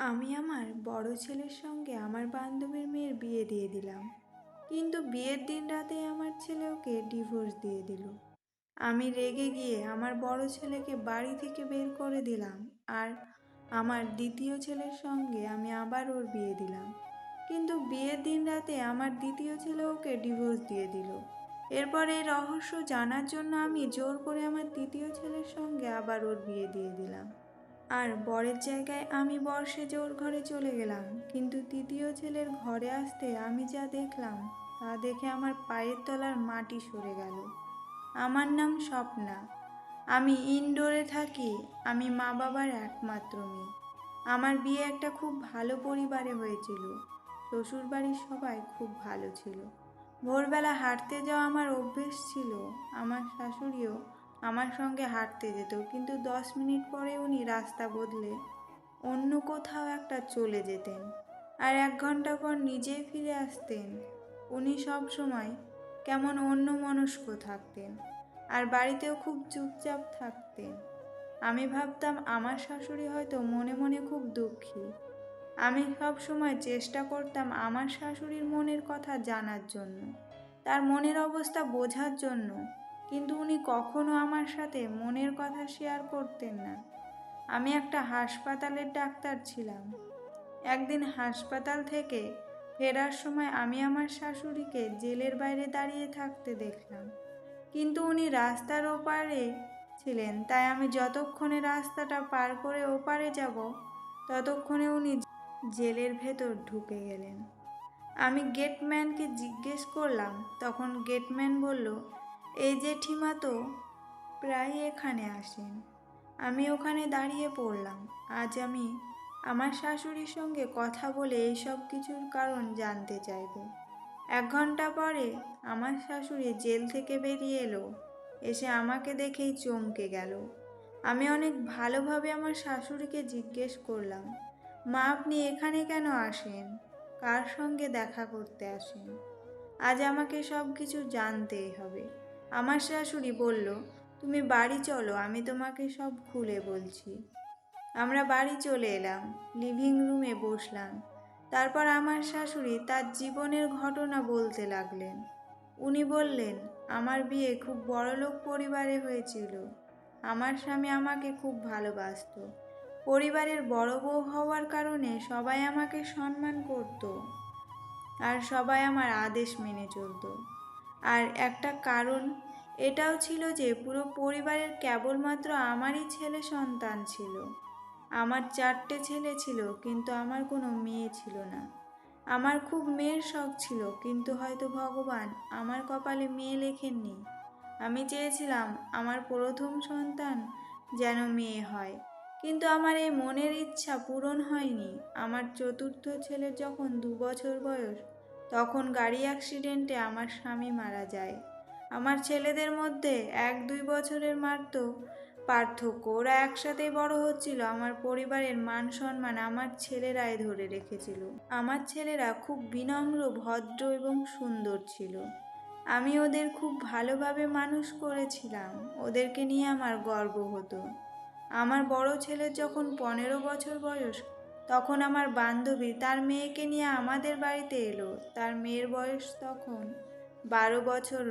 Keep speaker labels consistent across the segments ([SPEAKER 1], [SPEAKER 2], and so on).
[SPEAKER 1] আমি আমার বড় ছেলের সঙ্গে আমার বান্ধবীর মেয়ের বিয়ে দিয়ে দিলাম। কিন্তু বিয়ের দিন রাতে আমার ছেলে ওকে ডিভোর্স দিয়ে দিল। আমি রেগে গিয়ে আমার বড় ছেলেকে বাড়ি থেকে বের করে দিলাম আর আমার দ্বিতীয় ছেলের সঙ্গে আমি আবার ওর বিয়ে দিলাম। কিন্তু বিয়ের দিন রাতে আমার দ্বিতীয় ছেলে ওকে ডিভোর্স দিয়ে দিল। এরপর এই রহস্য জানার জন্য আমি জোর করে আমার তৃতীয় ছেলের সঙ্গে আবার ওর বিয়ে দিয়ে দিলাম। আর বরের জায়গায় আমি বর্ষে জোর ঘরে চলে গেলাম। কিন্তু তৃতীয় ছেলের ঘরে আসতে আমি যা দেখলাম, তা দেখে আমার পায়ের তলার মাটি সরে গেল। আমার নাম স্বপ্না। আমি ইনডোরে থাকি, আমি মা বাবার একমাত্র মেয়ে। আমার বিয়ে একটা খুব ভালো পরিবারে হয়েছিল। শ্বশুরবাড়ির সবাই খুব ভালো ছিল। ভোরবেলা হাঁটতে যাওয়া আমার অভ্যেস ছিল। আমার শাশুড়িও আমার সঙ্গে হাঁটতে যেত, কিন্তু দশ মিনিট পরে উনি রাস্তা বদলে অন্য কোথাও একটা চলে যেতেন আর এক ঘণ্টা পর নিজেই ফিরে আসতেন। উনি সব সময় কেমন অন্য মনস্ক থাকতেন আর বাড়িতেও খুব চুপচাপ থাকতেন। আমি ভাবতাম আমার শাশুড়ি হয়তো মনে মনে খুব দুঃখী। আমি সব সময় চেষ্টা করতাম আমার শাশুড়ির মনের কথা জানার জন্য, তার মনের অবস্থা বোঝার জন্য কিন্তু উনি কখনো আমার সাথে মনের কথা শেয়ার করতেন না। আমি একটা হাসপাতালের ডাক্তার ছিলাম। একদিন হাসপাতাল থেকে ফেরার সময় আমি আমার শাশুড়িকে জেলের বাইরে দাঁড়িয়ে থাকতে দেখলাম। কিন্তু উনি রাস্তার ওপারে ছিলেন, তাই আমি যতক্ষণে রাস্তাটা পার করে ওপারে যাব, ততক্ষণে উনি জেলের ভেতর ঢুকে গেলেন। আমি গেটম্যানকে জিজ্ঞেস করলাম, তখন গেটম্যান বলল এই জেঠিমা তো প্রায় এখানে আসেন। আমি ওখানে দাঁড়িয়ে পড়লাম। আজ আমি আমার শাশুড়ির সঙ্গে কথা বলে এইসব কিছুর কারণ জানতে চাইব। এক ঘণ্টা পরে আমার শাশুড়ি জেল থেকে বেরিয়ে এলো। এসে আমাকে দেখেই চমকে গেল। আমি অনেক ভালোভাবে আমার শাশুড়িকে জিজ্ঞেস করলাম, মা, আপনি এখানে কেন আসেন? কার সঙ্গে দেখা করতে আসেন? আজ আমাকে সব কিছু জানতেই হবে। আমার শাশুড়ি বলল, তুমি বাড়ি চলো, আমি তোমাকে সব খুলে বলছি। আমরা বাড়ি চলে এলাম লিভিং রুমে বসলাম। তারপর আমার শাশুড়ি তার জীবনের ঘটনা বলতে লাগলেন। উনি বললেন, আমার বিয়ে খুব বড়লোক পরিবারে হয়েছিল। আমার স্বামী আমাকে খুব ভালোবাসত। পরিবারের বড় বউ হওয়ার কারণে সবাই আমাকে সম্মান করত আর সবাই আমার আদেশ মেনে চলতো। আর একটা কারণ এটাও ছিল যে পুরো পরিবারের কেবলমাত্র আমারই ছেলে সন্তান ছিল। আমার চারটে ছেলে ছিল, কিন্তু আমার কোনো মেয়ে ছিল না। আমার খুব মেয়ের শখ ছিল, কিন্তু হয়তো ভগবান আমার কপালে মেয়ে লেখেননি। আমি চেয়েছিলাম আমার প্রথম সন্তান যেন মেয়ে হয়, কিন্তু আমার এই মনের ইচ্ছা পূরণ হয়নি। আমার চতুর্থ ছেলের যখন দু বছর বয়স তখন গাড়ি অ্যাক্সিডেন্টে আমার স্বামী মারা যায়। আমার ছেলেদের মধ্যে এক দুই বছরের মাত্র পার্থক্য। ওরা একসাথেই বড় হচ্ছিল, আমার পরিবারের মান সম্মান আমার ছেলেরাই ধরে রেখেছিল। আমার ছেলেরা খুব বিনম্র, ভদ্র এবং সুন্দর ছিল। আমি ওদের খুব ভালোভাবে মানুষ করেছিলাম। ওদেরকে নিয়ে আমার গর্ব হতো। আমার বড় ছেলের যখন পনেরো বছর বয়স তখন আমার বান্ধবী তার মেয়েকে নিয়ে আমাদের বাড়িতে এলো। তার মেয়ের বয়স তখন বারো বছর।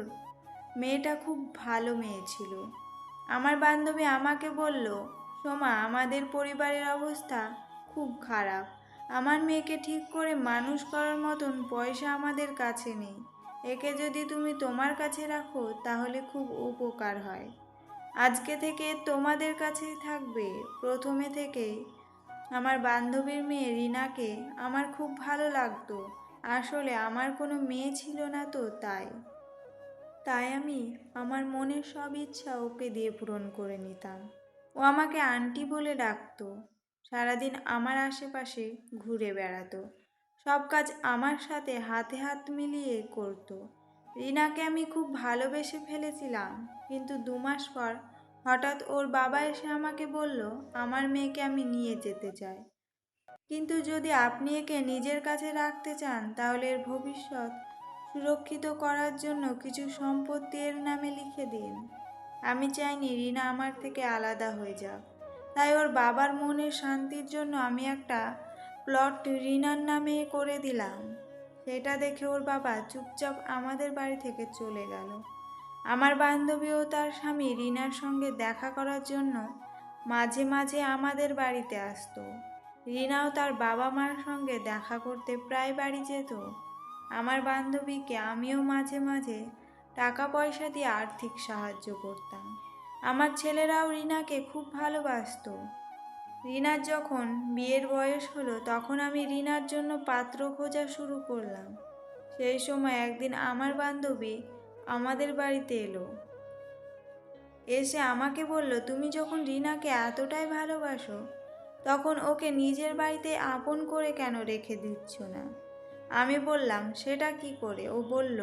[SPEAKER 1] মেয়েটা খুব ভালো মেয়ে ছিল। আমার বান্ধবী আমাকে বলল, সোমা, আমাদের পরিবারের অবস্থা খুব খারাপ। আমার মেয়েকে ঠিক করে মানুষ করার মতন পয়সা আমাদের কাছে নেই। একে যদি তুমি তোমার কাছে রাখো, তাহলে খুব উপকার হয়। আজকে থেকে তোমাদের কাছেই থাকবে। প্রথমে থেকেই আমার বান্ধবীর মেয়ে রিনাকে আমার খুব ভালো লাগতো। আসলে আমার কোনো মেয়ে ছিল না তো তাই। তাই আমি আমার মনের সব ইচ্ছা ওকে দিয়ে পূরণ করে নিতাম। ও আমাকে আন্টি বলে ডাকতো। সারাদিন আমার আশেপাশে ঘুরে বেড়াতো। সব কাজ আমার সাথে হাতে হাত মিলিয়ে করতো। রিনাকে আমি খুব ভালোবেসে ফেলেছিলাম, কিন্তু দু মাস পর হঠাৎ ওর বাবা এসে আমাকে বলল, আমার মেয়েকে আমি নিয়ে যেতে চাই। কিন্তু যদি আপনি একে নিজের কাছে রাখতে চান, তাহলে এর ভবিষ্যৎ সুরক্ষিত করার জন্য কিছু সম্পত্তি এর নামে লিখে দিন। আমি চাইনি রিনা আমার থেকে আলাদা হয়ে যাক। তাই ওর বাবার মনের শান্তির জন্য আমি একটা প্লট রিনার নামে করে দিলাম। সেটা দেখে ওর বাবা চুপচাপ আমাদের বাড়ি থেকে চলে গেল। আমার বান্ধবী ও তার স্বামী রিনার সঙ্গে দেখা করার জন্য মাঝে মাঝে আমাদের বাড়িতে আসতো। রিনাও তার বাবা মার সঙ্গে দেখা করতে প্রায় বাড়ি যেত। আমার বান্ধবীকে আমিও মাঝে মাঝে টাকা পয়সা দিয়ে আর্থিক সাহায্য করতাম। আমার ছেলেরাও রিনাকে খুব ভালোবাসত। রিনার যখন বিয়ের বয়স হলো, তখন আমি রিনার জন্য পাত্র খোঁজা শুরু করলাম। সেই সময় একদিন আমার বান্ধবী আমাদের বাড়িতে এলো। এসে আমাকে বলল, তুমি যখন রিনাকে এতটাই ভালোবাসো, তখন ওকে নিজের বাড়িতে আপন করে কেন রেখে দিচ্ছ না? আমি বললাম, সেটা কি করে? ও বলল,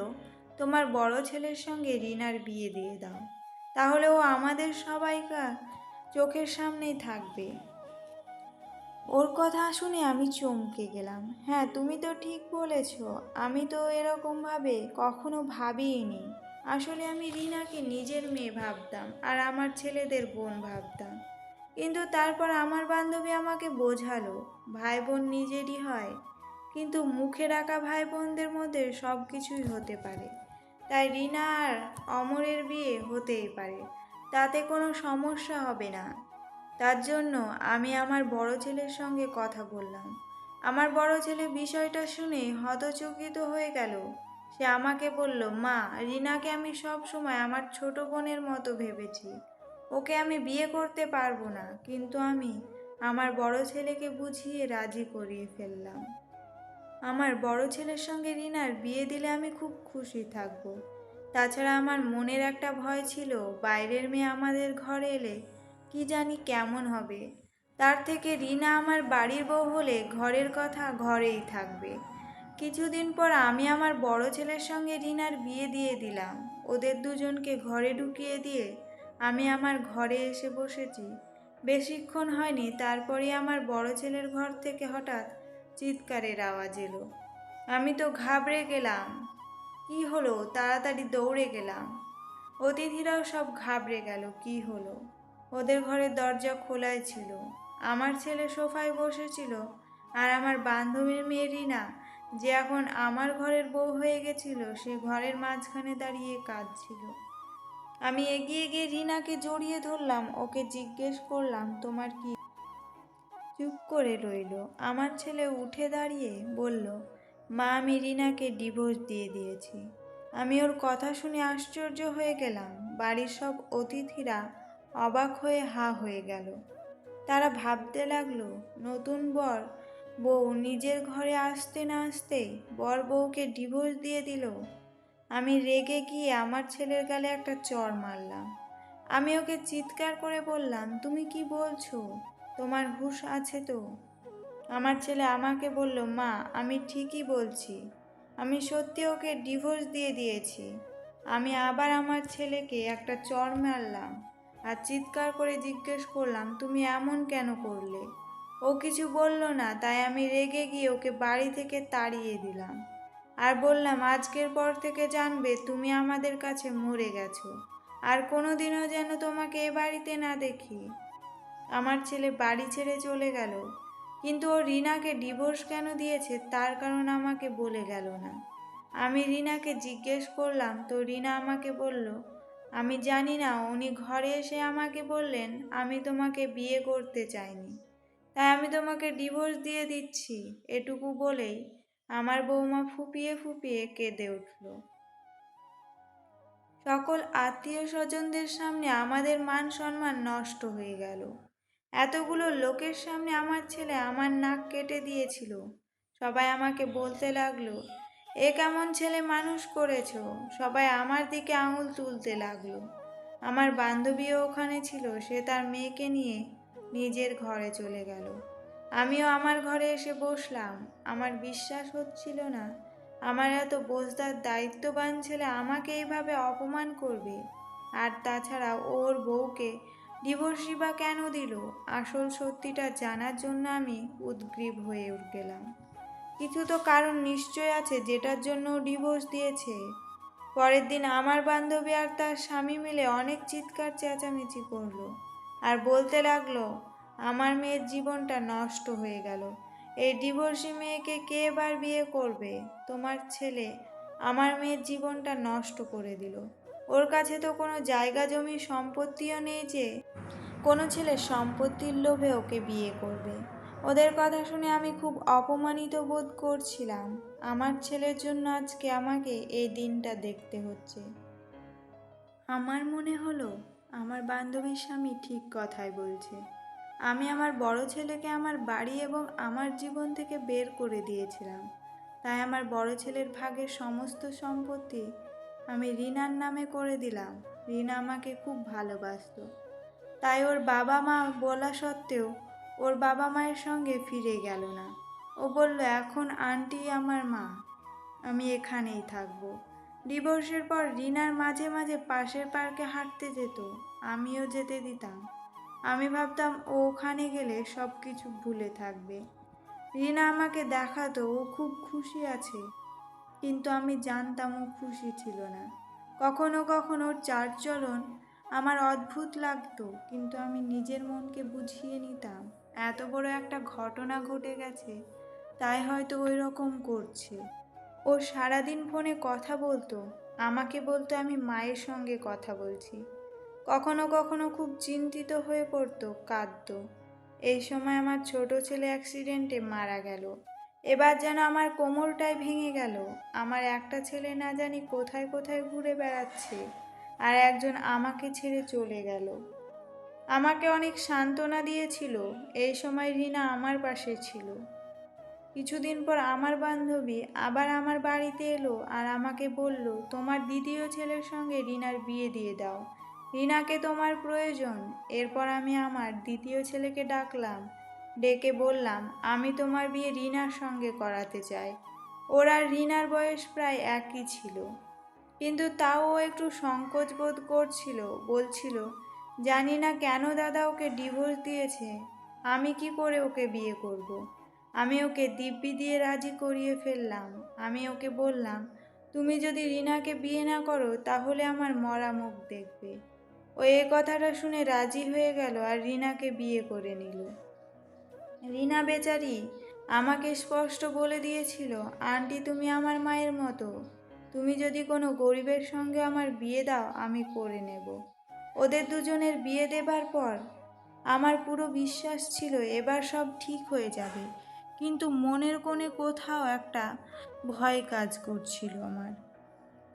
[SPEAKER 1] তোমার বড় ছেলের সঙ্গে রিনার বিয়ে দিয়ে দাও। তাহলে ও আমাদের সবাইকার চোখের সামনেই থাকবে। ওর কথা শুনে আমি চমকে গেলাম। হ্যাঁ তুমি তো ঠিক বলেছ। আমি তো এরকমভাবে কখনো ভাবিনি আসলে আমি রিনাকে নিজের মেয়ে ভাবতাম আর আমার ছেলেদের বোন ভাবতাম। কিন্তু তারপর আমার বান্ধবী আমাকে বোঝালো ভাই বোন নিজেরই হয়। কিন্তু মুখে রাখা ভাই বোনদের মধ্যে সব কিছুই হতে পারে। তাই রিনা আর অমরের বিয়ে হতেই পারে। তাতে কোনো সমস্যা হবে না। তার জন্য আমি আমার বড় ছেলের সঙ্গে কথা বললাম। আমার বড় ছেলে বিষয়টা শুনে হতচকিত হয়ে গেল। সে আমাকে বলল, মা, রিনাকে আমি সব সময় আমার ছোট বোনের মতো ভেবেছি। ওকে আমি বিয়ে করতে পারব না, কিন্তু আমি আমার বড় ছেলেকে বুঝিয়ে রাজি করিয়ে ফেললাম। আমার বড় ছেলের সঙ্গে রিনার বিয়ে দিলে আমি খুব খুশি থাকব। তাছাড়া আমার মনের একটা ভয় ছিল, বাইরের মেয়ে আমাদের ঘরে এলে কি জানি কেমন হবে। তার থেকে রিনা আমার বাড়ির বউ হলে ঘরের কথা ঘরেই থাকবে। কিছুদিন পর আমি আমার বড় ছেলের সঙ্গে রিনার বিয়ে দিয়ে দিলাম। ওদের দুজনকে ঘরে ঢুকিয়ে দিয়ে আমি আমার ঘরে এসে বসেছি। বেশিক্ষণ হয়নি তারপরে আমার বড় ছেলের ঘর থেকে হঠাৎ চিৎকারের আওয়াজ এলো। আমি তো ঘাবড়ে গেলাম। কি হলো? তাড়াতাড়ি দৌড়ে গেলাম। অতিথিরাও সব ঘাবড়ে গেল, কি হলো? ওদের ঘরের দরজা খোলাই ছিল। আমার ছেলে সোফায় বসেছিল আর আমার বান্ধবীর মেয়ে রিনা, যে এখন আমার ঘরের বউ হয়ে গেছিল, সে ঘরের মাঝখানে দাঁড়িয়ে কাঁদছিল। আমি এগিয়ে গিয়ে রিনাকে জড়িয়ে ধরলাম, ওকে জিজ্ঞেস করলাম, তোমার কি চুপ করে রইল? আমার ছেলে উঠে দাঁড়িয়ে বলল, মা, আমি রিনাকে ডিভোর্স দিয়ে দিয়েছি। আমি ওর কথা শুনে আশ্চর্য হয়ে গেলাম। বাড়ির সব অতিথিরা অবাক হয়ে হা হয়ে গেল। তারা ভাবতে লাগল, নতুন বর, বউ নিজের ঘরে আসতে না আসতেই বর বউকে ডিভোর্স দিয়ে দিল। আমি রেগে গিয়ে আমার ছেলের গালে একটা চর মারলাম। আমি ওকে চিৎকার করে বললাম, তুমি কি বলছো? তোমার হুঁশ আছে তো? আমার ছেলে আমাকে বলল, মা, আমি ঠিকই বলছি। আমি সত্যি ওকে ডিভোর্স দিয়ে দিয়েছি। আমি আবার আমার ছেলেকে একটা চর মারলাম। আর চিৎকার করে জিজ্ঞেস করলাম, তুমি এমন কেন করলে? ও কিছু বলল না, তাই আমি রেগে গিয়ে ওকে বাড়ি থেকে তাড়িয়ে দিলাম। আর বললাম, আজকের পর থেকে জানবে তুমি আমাদের কাছে মরে গেছো। আর কোনোদিনও যেন তোমাকে এ বাড়িতে না দেখি। আমার ছেলে বাড়ি ছেড়ে চলে গেল। কিন্তু ও রিনাকে ডিভোর্স কেন দিয়েছে তার কারণ আমাকে বলে গেল না। আমি রিনাকে জিজ্ঞেস করলাম, তো রিনা আমাকে বলল আমি জানি না, উনি ঘরে এসে আমাকে বললেন, আমি তোমাকে বিয়ে করতে চাইনি। তাই আমি তোমাকে ডিভোর্স দিয়ে দিচ্ছি। এটুকু বলেই আমার বৌমা ফুপিয়ে ফুপিয়ে কেঁদে উঠল। সকল আত্মীয় স্বজনদের সামনে আমাদের মান সম্মান নষ্ট হয়ে গেল। এতগুলো লোকের সামনে আমার ছেলে আমার নাক কেটে দিয়েছিল। সবাই আমাকে বলতে লাগল এ কেমন ছেলে মানুষ করেছ? সবাই আমার দিকে আঙুল তুলতে লাগল। আমার বান্ধবীও ওখানে ছিল, সে তার মেয়েকে নিয়ে নিজের ঘরে চলে গেল। আমিও আমার ঘরে এসে বসলাম। আমার বিশ্বাস হচ্ছিল না, আমার এত বোঝদার দায়িত্ববান ছেলে আমাকে এইভাবে অপমান করবে? আর তাছাড়া ওর বউকে ডিভোর্সই বা কেন দিল? আসল সত্যিটা জানার জন্য আমি উদ্গ্রীব হয়ে গেলাম। কিছু তো কারণ নিশ্চয় আছে যেটার জন্য ডিভোর্স দিয়েছে। পরের দিন আমার বান্ধবী আর তার স্বামী মিলে অনেক চিৎকার, চেঁচামেচি করল আর বলতে লাগল, আমার মেয়ের জীবনটা নষ্ট হয়ে গেল। এই ডিভোর্সি মেয়েকে কে এবার বিয়ে করবে? তোমার ছেলে আমার মেয়ের জীবনটা নষ্ট করে দিল। ওর কাছে তো কোনো জায়গা, জমি, সম্পত্তিও নেই যে কোনো ছেলে সম্পত্তির লোভে ওকে বিয়ে করবে। ওদের কথা শুনে আমি খুব অপমানিত বোধ করছিলাম। আমার ছেলের জন্য আজকে আমাকে এই দিনটা দেখতে হচ্ছে। আমার মনে হলো, আমার বান্ধবীর স্বামী ঠিক কথাই বলছে। আমি আমার বড় ছেলেকে আমার বাড়ি এবং আমার জীবন থেকে বের করে দিয়েছিলাম। তাই আমার বড় ছেলের ভাগের সমস্ত সম্পত্তি আমি রিনার নামে করে দিলাম। রিনা আমাকে খুব ভালোবাসতো। তাই ওর বাবা মা বলা সত্ত্বেও ওর বাবা মায়ের সঙ্গে ফিরে গেল না। ও বলল, এখন আন্টি আমার মা। আমি এখানেই থাকব। ডিভোর্সের পর রিনার মাঝে মাঝে পাশের পার্কে হাঁটতে যেত। আমিও যেতে দিতাম। আমি ভাবতাম, ও ওখানে গেলে সব কিছু ভুলে থাকবে। রিনা আমাকে দেখাতো, ও খুব খুশি আছে। কিন্তু আমি জানতাম, ও খুশি ছিল না। কখনো কখনো ওর চালচলন আমার অদ্ভুত লাগতো, কিন্তু আমি নিজের মনকে বুঝিয়ে নিতাম। এত বড় একটা ঘটনা ঘটে গেছে, তাই হয়তো ওই রকম করছে। ও সারাদিন ফোনে কথা বলতো, আমাকে বলতো আমি মায়ের সঙ্গে কথা বলছি। কখনো কখনো খুব চিন্তিত হয়ে পড়তো, কাঁদতো। এই সময় আমার ছোট ছেলে অ্যাক্সিডেন্টে মারা গেল। এবার যেন আমার কোমরটাই ভেঙে গেল। আমার একটা ছেলে না জানি কোথায় কোথায় ঘুরে বেড়াচ্ছে, আর একজন আমাকে ছেড়ে চলে গেল। আমাকে অনেক সান্ত্বনা দিয়েছিল। এই সময় রিনা আমার পাশে ছিল। কিছুদিন পর আমার বান্ধবী আবার আমার বাড়িতে এলো আর আমাকে বলল, তোমার দ্বিতীয় ছেলের সঙ্গে রিনার বিয়ে দিয়ে দাও। রিনাকে তোমার প্রয়োজন। এরপর আমি আমার দ্বিতীয় ছেলেকে ডাকলাম। ডেকে বললাম, আমি তোমার বিয়ে রিনার সঙ্গে করাতে চাই। ওর আর রিনার বয়স প্রায় একই ছিল। কিন্তু তাও একটু সংকোচ বোধ করছিল, বলছিল জানি না কেন দাদা ওকে ডিভোর্স দিয়েছে। আমি কি করে ওকে বিয়ে করব। আমি ওকে দিব্যি দিয়ে রাজি করিয়ে ফেললাম। আমি ওকে বললাম, তুমি যদি রিনাকে বিয়ে না করো, তাহলে আমার মরা মুখ দেখবে। ও এ কথাটা শুনে রাজি হয়ে গেল আর রিনাকে বিয়ে করে নিল। রিনা বেচারি, আমাকে স্পষ্ট বলে দিয়েছিল, আন্টি তুমি আমার মায়ের মতো। তুমি যদি কোনো গরিবের সঙ্গে আমার বিয়ে দাও, আমি করে নেব। ওদের দুজনের বিয়ে দেবার পর আমার পুরো বিশ্বাস ছিল এবার সব ঠিক হয়ে যাবে। কিন্তু মনের কোণে কোথাও একটা ভয় কাজ করছিল আমার।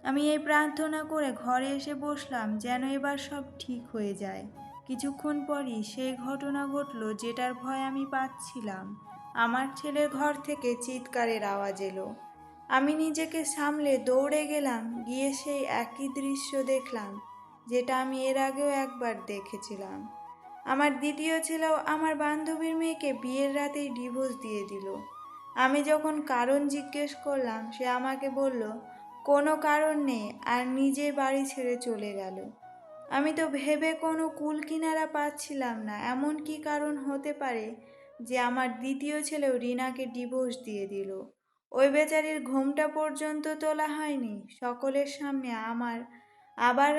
[SPEAKER 1] আমি এই প্রার্থনা করে ঘরে এসে বসলাম যেন এবার সব ঠিক হয়ে যায়। কিছুক্ষণ পরই সেই ঘটনা ঘটলো যেটার ভয় আমি পাচ্ছিলাম। আমার ছেলের ঘর থেকে চিৎকারের আওয়াজ এলো। আমি নিজেকে সামলে দৌড়ে গেলাম, গিয়ে সেই একই দৃশ্য দেখলাম। যেটা আমি এর আগেও একবার দেখেছিলাম। আমার দ্বিতীয় ছেলেও আমার বান্ধবীর মেয়েকে বিয়ের রাতেই ডিভোর্স দিয়ে দিল। আমি যখন কারণ জিজ্ঞেস করলাম, সে আমাকে বলল, কোনো কারণ নেই, আর নিজে বাড়ি ছেড়ে চলে গেল। আমি তো ভেবে কোনো কুল কিনারা পাচ্ছিলাম না, এমন কি কারণ হতে পারে যে আমার দ্বিতীয় ছেলেও রিনাকে ডিভোর্স দিয়ে দিল? ওই বেচারির ঘুমটা পর্যন্ত তোলা হয়নি, সকলের সামনে আমার, আবার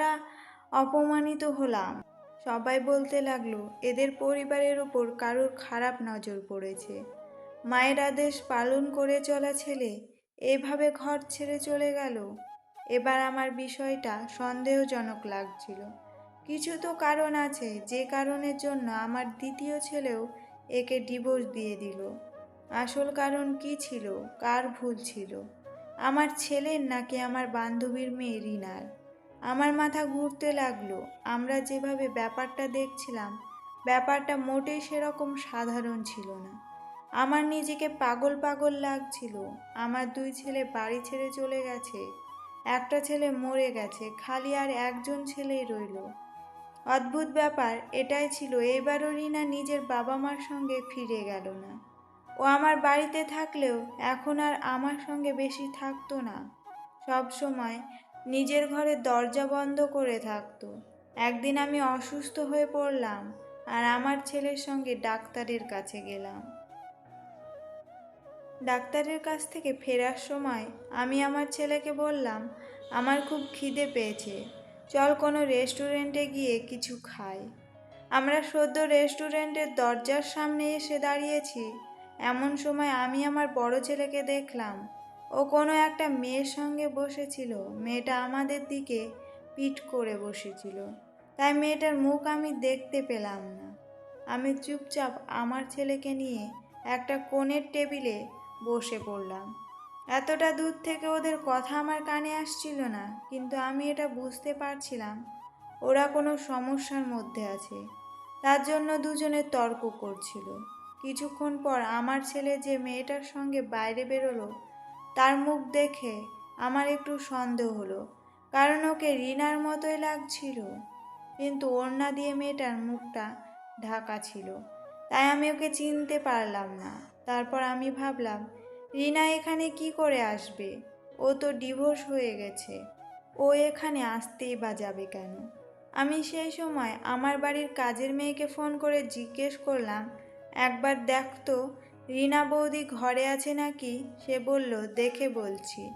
[SPEAKER 1] অপমানিত হলাম। সবাই বলতে লাগল, এদের পরিবারের ওপর কারোর খারাপ নজর পড়েছে। মায়ের আদেশ পালন করে চলা ছেলে, এভাবে ঘর ছেড়ে চলে গেল। এবার আমার বিষয়টা সন্দেহজনক লাগছিল। কিছু তো কারণ আছে, যে কারণের জন্য আমার দ্বিতীয় ছেলেও একে ডিভোর্স দিয়ে দিল। আসল কারণ কি ছিল, কার ভুল ছিল? আমার ছেলের নাকি আমার বান্ধবীর মেয়ে রিনার? আমার মাথা ঘুরতে লাগল। আমরা যেভাবে ব্যাপারটা দেখছিলাম, ব্যাপারটা মোটেই সেরকম সাধারণ ছিল না। আমার নিজেকে পাগল পাগল লাগছিল। আমার দুই ছেলে বাড়ি ছেড়ে চলে গেছে। একটা ছেলে মরে গেছে, খালি আর একজন ছেলেই রইল। অদ্ভুত ব্যাপার, এটাই ছিল। এবারও রিনা নিজের বাবা মার সঙ্গে ফিরে গেল না। ও আমার বাড়িতে থাকলেও এখন আর আমার সঙ্গে বেশি থাকতো না। সব সময় নিজের ঘরে দরজা বন্ধ করে থাকতো। একদিন আমি অসুস্থ হয়ে পড়লাম আর আমার ছেলের সঙ্গে ডাক্তারের কাছে গেলাম। ডাক্তারের কাছ থেকে ফেরার সময় আমি আমার ছেলেকে বললাম, আমার খুব খিদে পেয়েছে, চল কোনো রেস্টুরেন্টে গিয়ে কিছু খাই। আমরা সদ্য রেস্টুরেন্টের দরজার সামনে এসে দাঁড়িয়েছি। এমন সময় আমি আমার বড় ছেলেকে দেখলাম। ও কোনো একটা মেয়ের সঙ্গে বসেছিল। মেয়েটা আমাদের দিকে পিঠ করে বসেছিল। তাই মেয়েটার মুখ আমি দেখতে পেলাম না। আমি চুপচাপ আমার ছেলেকে নিয়ে একটা কোণের টেবিলে বসে পড়লাম। এতটা দূর থেকে ওদের কথা আমার কানে আসছিল না, কিন্তু আমি এটা বুঝতে পারছিলাম, ওরা কোনো সমস্যার মধ্যে আছে। তার জন্য দুজনে তর্ক করছিল। কিছুক্ষণ পর আমার ছেলে যে মেয়েটার সঙ্গে বাইরে বেরোলো তার মুখ দেখে আমার একটু সন্দেহ হলো, কারণ ওকে রিনার মতোই লাগছিল। কিন্তু ওড়না দিয়ে মেয়েটার মুখটা ঢাকা ছিল। তাই আমি ওকে চিনতে পারলাম না। তারপর আমি ভাবলাম, রিনা এখানে কি করে আসবে? ও তো ডিভোর্স হয়ে গেছে। ও এখানে আসতেই বা যাবে কেন? আমি সেই সময় আমার বাড়ির কাজের মেয়েকে ফোন করে জিজ্ঞেস করলাম, একবার দেখতো রিনা বৌদি ঘরে আছে নাকি? সে বলল, দেখে বলছি।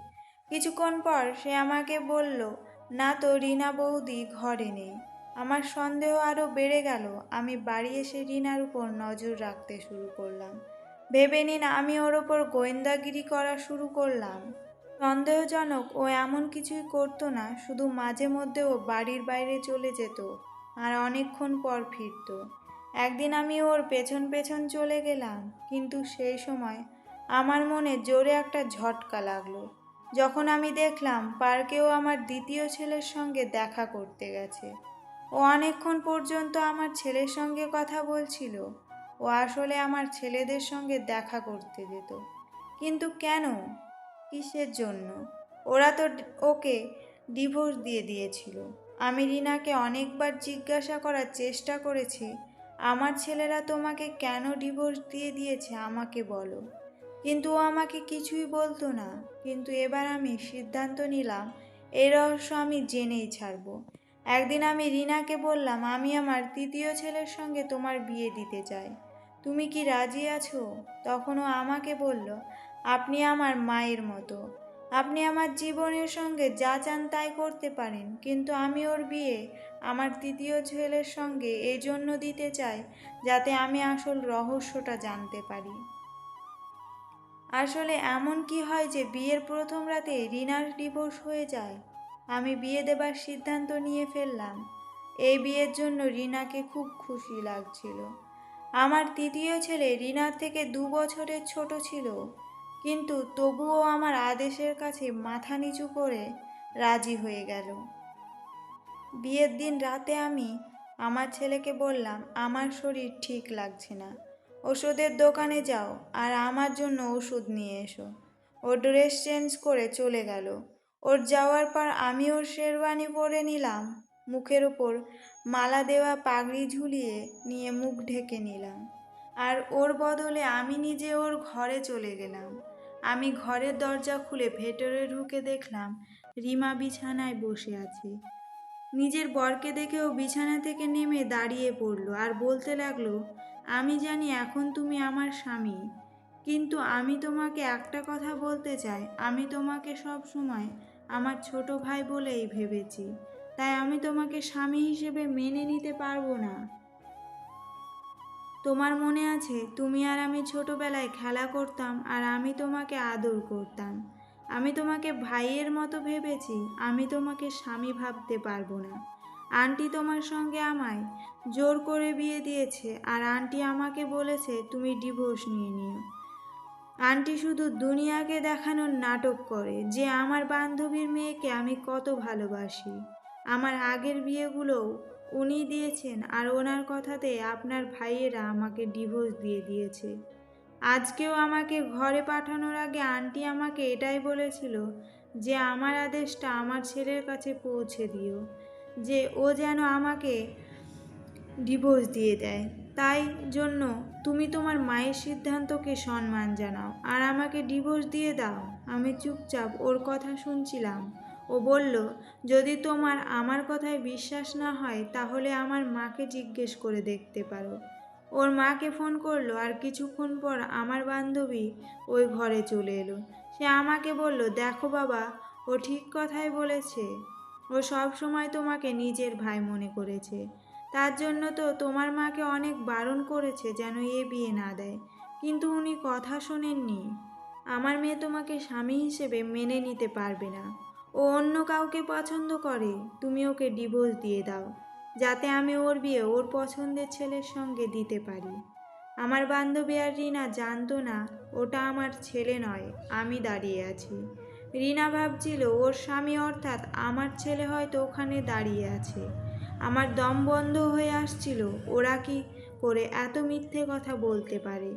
[SPEAKER 1] কিছুক্ষণ পর সে আমাকে বলল, না তো, রিনা বৌদি ঘরে নেই। আমার সন্দেহ আরও বেড়ে গেল। আমি বাড়ি এসে রিনার উপর নজর রাখতে শুরু করলাম। ভেবে নিন, আমি ওর ওপর গোয়েন্দাগিরি করা শুরু করলাম। সন্দেহজনক ও এমন কিছুই করতো না, শুধু মাঝে মধ্যে ও বাড়ির বাইরে চলে যেত আর অনেকক্ষণ পর ফিরতো। একদিন আমি ওর পেছন পেছন চলে গেলাম, কিন্তু সেই সময় আমার মনে জোরে একটা ঝটকা লাগল। যখন আমি দেখলাম পার্কেও আমার দ্বিতীয় ছেলের সঙ্গে দেখা করতে গেছে। ও অনেকক্ষণ পর্যন্ত আমার ছেলের সঙ্গে কথা বলছিল। ও আসলে আমার ছেলেদের সঙ্গে দেখা করতে যেত। কিন্তু কেন? কিসের জন্য? ওরা তো ওকে ডিভোর্স দিয়ে দিয়েছিল। আমি রিনাকে অনেকবার জিজ্ঞাসা করার চেষ্টা করেছি আমার ছেলেরা তোমাকে কেন ডিভোর্স দিয়ে দিয়েছে আমাকে বলো। কিন্তু ও আমাকে কিছুই বলতো না। কিন্তু এবার আমি সিদ্ধান্ত নিলাম এই রহস্য আমি জেনেই ছাড়বো। একদিন আমি রিনাকে বললাম, আমি আমার তৃতীয় ছেলের সঙ্গে তোমার বিয়ে দিতে চাই। তুমি কি রাজি আছো? তখন ও আমাকে বলল, আপনি আমার মায়ের মতো। আপনি আমার জীবনের সঙ্গে যা চান তাই করতে পারেন। কিন্তু আমি ওর বিয়ে আমার তৃতীয় ছেলের সঙ্গে এই জন্য দিতে চাই, যাতে আমি আসল রহস্যটা জানতে পারি। আসলে এমন কি হয় যে বিয়ের প্রথম রাতে রিনার ডিভোর্স হয়ে যায়। আমি বিয়ে দেবার সিদ্ধান্ত নিয়ে ফেললাম। এই বিয়ের জন্য রিনাকে খুব খুশি লাগছিল। আমার তৃতীয় ছেলে রিনার থেকে দু বছরের ছোট ছিল। কিন্তু তবুও আমার আদেশের কাছে মাথা নিচু করে রাজি হয়ে গেল। বিয়ের দিন রাতে আমি আমার ছেলেকে বললাম, আমার শরীর ঠিক লাগছে না। ওষুধের দোকানে যাও আর আমার জন্য ওষুধ নিয়ে এসো। ও ড্রেস চেঞ্জ করে চলে গেল। ওর যাওয়ার পর আমি ওর শেরওয়ানি পরে নিলাম। মুখের ওপর মালা দেওয়া পাগড়ি ঝুলিয়ে নিয়ে মুখ ঢেকে নিলাম। আর ওর বদলে আমি নিজে ওর ঘরে চলে গেলাম। আমি ঘরের দরজা খুলে ভেতরে ঢুকে দেখলাম রিমা বিছানায় বসে আছে। নিজের বরকে দেখেও বিছানা থেকে নেমে দাঁড়িয়ে পড়ল আর বলতে লাগল, আমি জানি এখন তুমি আমার স্বামী, কিন্তু আমি তোমাকে একটা কথা বলতে চাই। আমি তোমাকে সব সময় আমার ছোট ভাই বলেই ভেবেছি, তাই আমি তোমাকে স্বামী হিসেবে মেনে নিতে পারব না। তোমার মনে আছে, তুমি আর আমি ছোটবেলায় খেলা করতাম আর আমি তোমাকে আদর করতাম। আমি তোমাকে ভাইয়ের মতো ভেবেছি, আমি তোমাকে স্বামী ভাবতে পারব না। আন্টি তোমার সঙ্গে আমায় জোর করে বিয়ে দিয়েছে আর আন্টি আমাকে বলেছে তুমি ডিভোর্স নিয়ে নিও। আন্টি শুধু দুনিয়াকে দেখানোর নাটক করে, যে আমার বান্ধবীর মেয়েকে আমি কত ভালোবাসি। আমার আগের বিয়েগুলোও উনি দিয়েছেন আর ওনার কথাতে আপনার ভাইয়েরা আমাকে ডিভোর্স দিয়ে দিয়েছে। আজকেও আমাকে ঘরে পাঠানোর আগে আন্টি আমাকে এটাই বলেছিল যে আমার আদেশটা আমার ছেলের কাছে পৌঁছে দিও, যে ও যেন আমাকে ডিভোর্স দিয়ে দেয়। তাই জন্য তুমি তোমার মায়ের সিদ্ধান্তকে সম্মান জানাও আর আমাকে ডিভোর্স দিয়ে দাও। আমি চুপচাপ ওর কথা শুনছিলাম। ও বলল, যদি তোমার আমার কথায় বিশ্বাস না হয়, তাহলে আমার মাকে জিজ্ঞেস করে দেখতে পারো। ওর মাকে ফোন করল আর কিছুক্ষণ পর আমার বান্ধবী ওই ঘরে চলে এলো। সে আমাকে বলল, দেখো বাবা, ও ঠিক কথাই বলেছে। ও সব সময় তোমাকে নিজের ভাই মনে করেছে। তার জন্য তো তোমার মাকে অনেক বারণ করেছে যেন এ বিয়ে না দেয়। কিন্তু উনি কথা শোনেননি। আমার মেয়ে তোমাকে স্বামী হিসেবে মেনে নিতে পারবে না। ও অন্য কাউকে পছন্দ করে। তুমি ওকে ডিভোর্স দিয়ে দাও। যাতে আমি ওর বিয়ে ওর পছন্দের ছেলের সঙ্গে দিতে পারি। আমার বান্ধবী আর রিনা জানতো না, ওটা আমার ছেলে নয়, আমি দাঁড়িয়ে আছি। রিনা ভাবছিল, ওর স্বামী অর্থাৎ আমার ছেলে হয়তো ওখানে দাঁড়িয়ে আছে। আমার দম বন্ধ হয়ে আসছিল, ওরা কি করে এত মিথ্যে কথা বলতে পারে?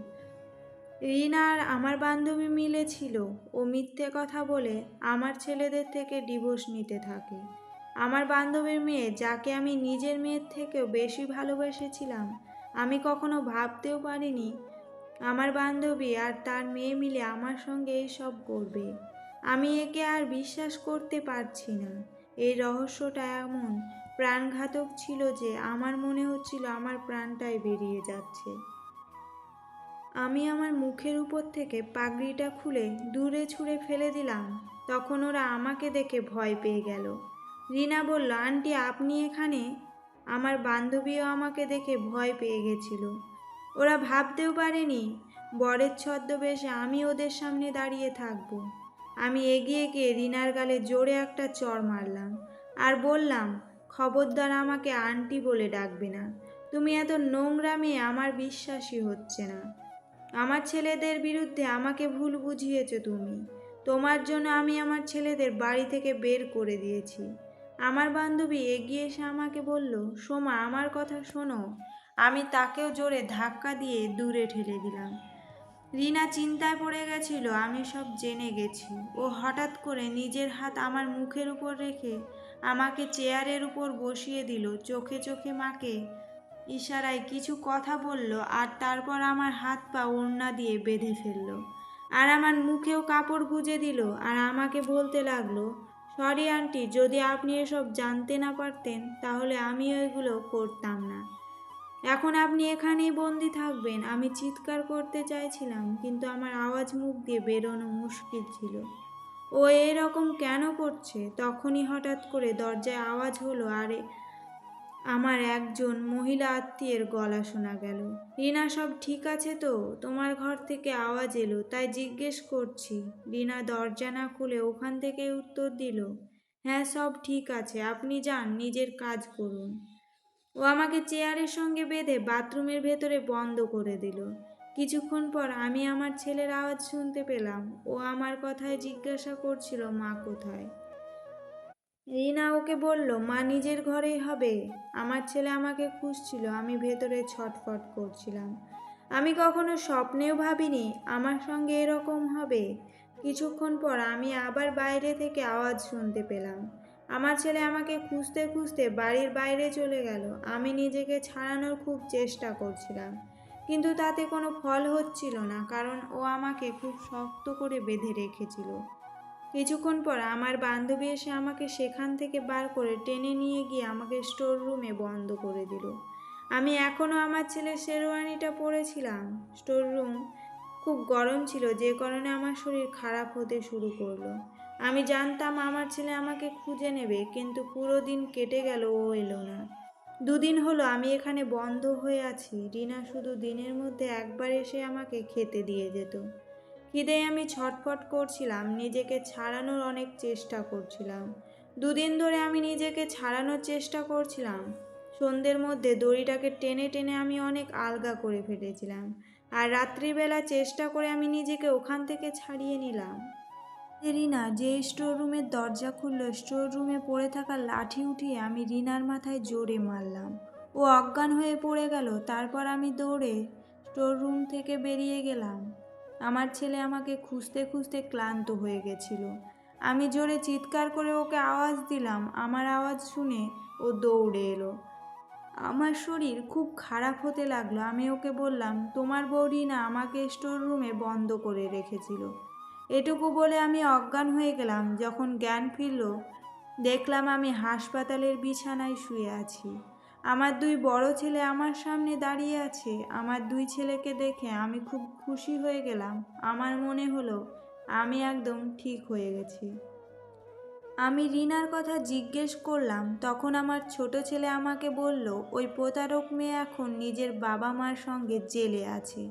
[SPEAKER 1] রিনা আর আমার বান্ধবী মিলে ছিল, ও মিথ্যে কথা বলে আমার ছেলেদের থেকে ডিভোর্স নিতে থাকে। আমার বান্ধবীর মেয়ে, যাকে আমি নিজের মেয়ের থেকেও বেশি ভালোবেসেছিলাম, আমি কখনো ভাবতেও পারিনি। আমার বান্ধবী আর তার মেয়ে মিলে আমার সঙ্গে এইসব করবে। আমি একে আর বিশ্বাস করতে পারছি না। এই রহস্যটা এমন প্রাণঘাতক ছিল যে আমার মনে হচ্ছিল আমার প্রাণটাই বেরিয়ে যাচ্ছে। আমি আমার মুখের উপর থেকে পাগড়িটা খুলে দূরে ছুঁড়ে ফেলে দিলাম। তখন ওরা আমাকে দেখে ভয় পেয়ে গেল। রিনা বলল, আন্টি, আপনি এখানে? আমার বান্ধবীও আমাকে দেখে ভয় পেয়ে গেছিল। ওরা ভাবতেও পারেনি, বরের ছদ্মবেশে আমি ওদের সামনে দাঁড়িয়ে থাকব। আমি এগিয়ে গিয়ে রিনার গালে জোরে একটা চর মারলাম আর বললাম, খবরদার আমাকে আন্টি বলে ডাকবে না। তুমি এত নোংরা মেয়ে, আমার বিশ্বাসই হচ্ছে না। আমার ছেলেদের বিরুদ্ধে আমাকে ভুল বুঝিয়েছ তুমি। তোমার জন্য আমি আমার ছেলেদের বাড়ি থেকে বের করে দিয়েছি। আমার বান্ধবী এগিয়ে এসে আমাকে বলল, সোমা, আমার কথা শোনো। আমি তাকেও জোরে ধাক্কা দিয়ে দূরে ঠেলে দিলাম। রিনা চিন্তায় পড়ে গেছিল, আমি সব জেনে গেছি। ও হঠাৎ করে নিজের হাত আমার মুখের উপর রেখে আমাকে চেয়ারের উপর বসিয়ে দিল। চোখে চোখে মাকে ইশারায় কিছু কথা বলল আর তারপর আমার হাত পা ওড়না দিয়ে বেঁধে ফেলল। আর আমার মুখেও কাপড় গুজে দিল আর আমাকে বলতে লাগল সরি, আন্টি, যদি আপনি এসব জানতে না পারতেন, তাহলে আমি ওইগুলো করতাম না। এখন আপনি এখানেই বন্দি থাকবেন। আমি চিৎকার করতে চাইছিলাম, কিন্তু আমার আওয়াজ মুখ দিয়ে বেরোনো মুশকিল ছিল। ও এরকম কেন করছে? তখনই হঠাৎ করে দরজায় আওয়াজ হলো, আরে আমার একজন মহিলা আত্মীয়ের গলা শোনা গেল। রিনা, সব ঠিক আছে তো? তোমার ঘর থেকে আওয়াজ এলো, তাই জিজ্ঞেস করছি। রিনা দরজা না খুলে ওখান থেকে উত্তর দিল হ্যাঁ সব ঠিক আছে, আপনি যান, নিজের কাজ করুন। ও আমাকে চেয়ারের সঙ্গে বেঁধে বাথরুমের ভেতরে বন্ধ করে দিল। কিছুক্ষণ পর আমি আমার ছেলের আওয়াজ শুনতে পেলাম। ও আমার কথায় জিজ্ঞাসা করছিল, মা কোথায়? রিনা ওকে বলল, মা নিজের ঘরেই হবে। আমার ছেলে আমাকে খুঁজছিল, আমি ভেতরে ছটফট করছিলাম। আমি কখনো স্বপ্নেও ভাবিনি আমার সঙ্গে এরকম হবে। কিছুক্ষণ পর আমি আবার বাইরে থেকে আওয়াজ শুনতে পেলাম। আমার ছেলে আমাকে খুঁজতে খুঁজতে বাড়ির বাইরে চলে গেল। আমি নিজেকে ছাড়ানোর খুব চেষ্টা করছিলাম, কিন্তু তাতে কোনো ফল হচ্ছিল না, কারণ ও আমাকে খুব শক্ত করে বেঁধে রেখেছিল। কিছুক্ষণ পর আমার বান্ধবী এসে আমাকে সেখান থেকে বার করে টেনে নিয়ে গিয়ে আমাকে স্টোর রুমে বন্ধ করে দিল। আমি এখনও আমার ছেলের শেরওয়ানিটা পরেছিলাম। স্টোর রুম খুব গরম ছিল, যে কারণে আমার শরীর খারাপ হতে শুরু করল। আমি জানতাম আমার ছেলে আমাকে খুঁজে নেবে, কিন্তু পুরো দিন কেটে গেল, ও এলো না। দুদিন হলো আমি এখানে বন্ধ হয়ে আছি। রিনা শুধু দিনের মধ্যে একবার এসে আমাকে খেতে দিয়ে যেত। খিদে আমি ছটফট করছিলাম, নিজেকে ছাড়ানোর অনেক চেষ্টা করছিলাম। দুদিন ধরে আমি নিজেকে ছাড়ানোর চেষ্টা করছিলাম। সন্ধ্যের মধ্যে দড়িটাকে টেনে টেনে আমি অনেক আলগা করে ফেলেছিলাম আর রাত্রিবেলা চেষ্টা করে আমি নিজেকে ওখান থেকে ছাড়িয়ে নিলাম। রিনা যে স্টোর রুমের দরজা খুললো, স্টোর রুমে পড়ে থাকা লাঠি উঠিয়ে আমি রিনার মাথায় জোরে মারলাম। ও অজ্ঞান হয়ে পড়ে গেল, তারপর আমি দৌড়ে স্টোর রুম থেকে বেরিয়ে গেলাম। আমার ছেলে আমাকে খুঁজতে খুঁজতে ক্লান্ত হয়ে গেছিল। আমি জোরে চিৎকার করে ওকে আওয়াজ দিলাম। আমার আওয়াজ শুনে ও দৌড়ে এলো। আমার শরীর খুব খারাপ হতে লাগল। আমি ওকে বললাম, তোমার বৌরি না আমাকে স্টোর রুমে বন্ধ করে রেখেছিল। এটুকু বলে আমি অজ্ঞান হয়ে গেলাম। যখন জ্ঞান ফিরল, দেখলাম আমি হাসপাতালের বিছানায় শুয়ে আছি। আমার দুই বড় ছেলে আমার সামনে দাঁড়িয়ে আছে। আমার দুই ছেলেকে দেখে আমি খুব খুশি হয়ে গেলাম। আমার মনে হলো, আমি একদম ঠিক হয়ে গেছি। আমি রিনার কথা জিজ্ঞেস করলাম, তখন আমার ছোট ছেলে আমাকে বলল, ওই প্রতারক মেয়ে এখন নিজের বাবা মার সঙ্গে জেলে আছে।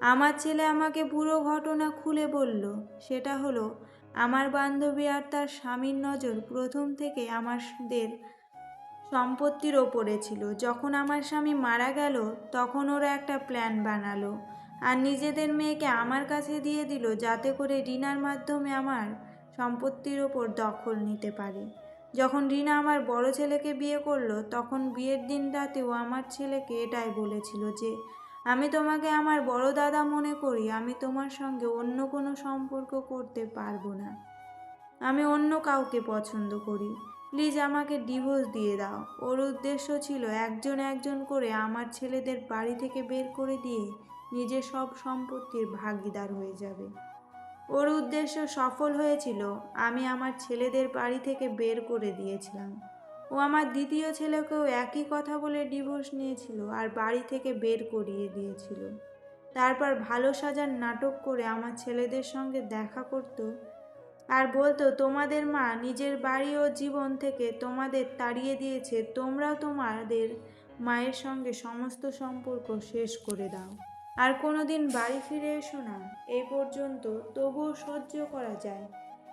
[SPEAKER 1] আমার ছেলে আমাকে পুরো ঘটনা খুলে বলল, সেটা হলো, আমার বান্ধবী আর তার স্বামীর নজর প্রথম থেকে আমাদের সম্পত্তির ওপরে ছিল। যখন আমার স্বামী মারা গেল, তখন ওরা একটা প্ল্যান বানালো আর নিজেদের মেয়েকে আমার কাছে দিয়ে দিল যাতে করে রিনার মাধ্যমে আমার সম্পত্তির ওপর দখল নিতে পারে। যখন রিনা আমার বড় ছেলেকে বিয়ে করল, তখন বিয়ের দিন রাতেও আমার ছেলেকে এটাই বলেছিল যে, আমি তোমাকে আমার বড় দাদা মনে করি, আমি তোমার সঙ্গে অন্য কোনো সম্পর্ক করতে পারব না। আমি অন্য কাউকে পছন্দ করি। প্লিজ আমাকে ডিভোর্স দিয়ে দাও। ওর উদ্দেশ্য ছিল একজন একজন করে আমার ছেলেদের বাড়ি থেকে বের করে দিয়ে নিজের সব সম্পত্তির ভাগিদার হয়ে যাবে। ওর উদ্দেশ্য সফল হয়েছিল, আমি আমার ছেলেদের বাড়ি থেকে বের করে দিয়েছিলাম। ও আমার দ্বিতীয় ছেলেকেও একই কথা বলে ডিভোর্স নিয়েছিল আর বাড়ি থেকে বের করিয়ে দিয়েছিল। তারপর ভালো সাজার নাটক করে আমার ছেলেদের সঙ্গে দেখা করতো আর বলতো, তোমাদের মা নিজের বাড়ি ও জীবন থেকে তোমাদের তাড়িয়ে দিয়েছে তোমরাও তোমাদের মায়ের সঙ্গে সমস্ত সম্পর্ক শেষ করে দাও। আর কোনোদিন বাড়ি ফিরে এসো না এই পর্যন্ত তবুও সহ্য করা যায়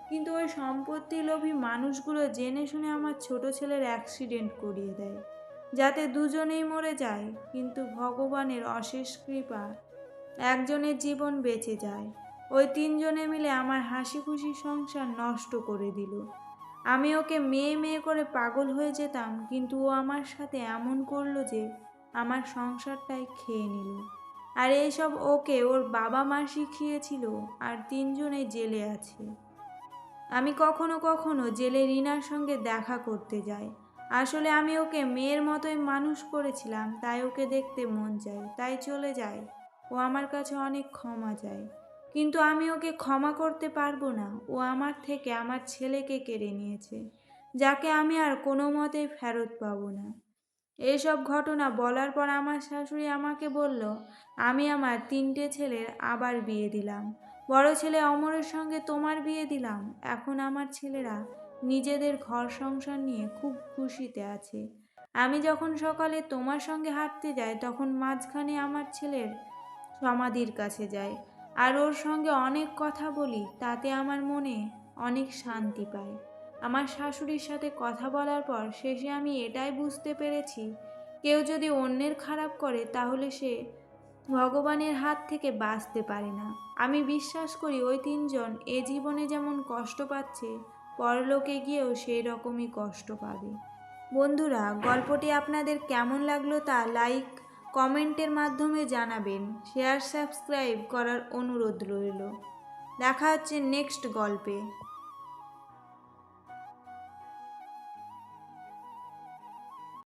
[SPEAKER 1] কিন্তু ওই সম্পত্তি লোভী মানুষগুলো জেনে শুনে আমার ছোট ছেলের অ্যাক্সিডেন্ট করিয়ে দেয়। যাতে দুজনেই মরে যায়, কিন্তু ভগবানের অশেষ কৃপা একজনের জীবন বেঁচে যায়। ওই তিনজনে মিলে আমার হাসি খুশি সংসার নষ্ট করে দিল। আমি ওকে মেয়ে মেয়ে করে পাগল হয়ে যেতাম, কিন্তু ও আমার সাথে এমন করল যে আমার সংসারটাই খেয়ে নিল। আর এইসব ওকে ওর বাবা মা শিখিয়েছিল আর তিনজনে জেলে আছে। আমি কখনো কখনো জেলে রিনার সঙ্গে দেখা করতে যাই। আসলে আমি ওকে মেয়ের মতোই মানুষ করেছিলাম, তাই ওকে দেখতে মন চায় তাই চলে যায়। ও আমার কাছে অনেক ক্ষমা চায়। কিন্তু আমি ওকে ক্ষমা করতে পারব না। ও আমার থেকে আমার ছেলেকে কেড়ে নিয়েছে, যাকে আমি আর কোনো মতে ফেরত পাবো না। এইসব ঘটনা বলার পর আমার শাশুড়ি আমাকে বলল, আমি আমার তিনটে ছেলের আবার বিয়ে দিলাম। বড় ছেলে অমরের সঙ্গে তোমার বিয়ে দিলাম। এখন আমার ছেলেরা নিজেদের ঘর সংসার নিয়ে খুব খুশিতে আছে। আমি যখন সকালে তোমার সঙ্গে হাঁটতে যাই, তখন মাঝখানে আমার ছেলের সমাধির কাছে যাই। আর ওর সঙ্গে অনেক কথা বলি, তাতে আমার মনে অনেক শান্তি পায়। আমার শাশুড়ির সাথে কথা বলার পর শেষে আমি এটাই বুঝতে পেরেছি, কেউ যদি অন্যের খারাপ করে তাহলে সে ভগবানের হাত থেকে বাঁচতে পারে না। আমি বিশ্বাস করি ওই তিনজন এ জীবনে যেমন কষ্ট পাচ্ছে, পরলোকে গিয়েও সেই রকমই কষ্ট পাবে। বন্ধুরা, গল্পটি আপনাদের কেমন লাগল তা লাইক কমেন্টের মাধ্যমে জানাবেন শেয়ার সাবস্ক্রাইব করার অনুরোধ রইল। দেখা হচ্ছে নেক্সট গল্পে।